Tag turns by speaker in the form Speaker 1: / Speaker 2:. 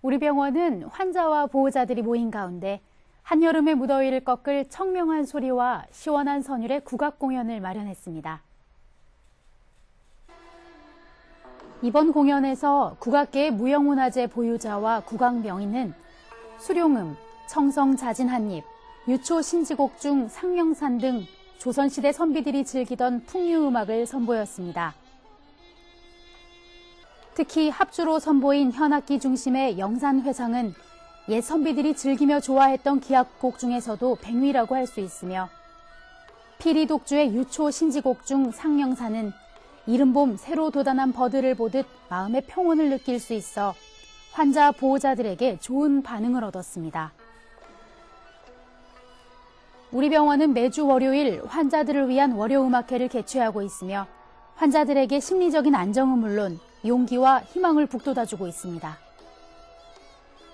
Speaker 1: 우리 병원은 환자와 보호자들이 모인 가운데 한여름의 무더위를 꺾을 청명한 소리와 시원한 선율의 국악 공연을 마련했습니다. 이번 공연에서 국악계의 무형문화재 보유자와 국악명인은 수룡음, 청성 자진 한입, 유초 신지곡 중 상명산 등 조선시대 선비들이 즐기던 풍류음악을 선보였습니다. 특히 합주로 선보인 현악기 중심의 영산회상은 옛 선비들이 즐기며 좋아했던 기악곡 중에서도 백위라고 할 수 있으며 피리 독주의 유초 신지곡 중 상명사는 이른봄 새로 돋아난 버드를 보듯 마음의 평온을 느낄 수 있어 환자 보호자들에게 좋은 반응을 얻었습니다. 우리 병원은 매주 월요일 환자들을 위한 월요음악회를 개최하고 있으며 환자들에게 심리적인 안정은 물론 용기와 희망을 북돋아주고 있습니다.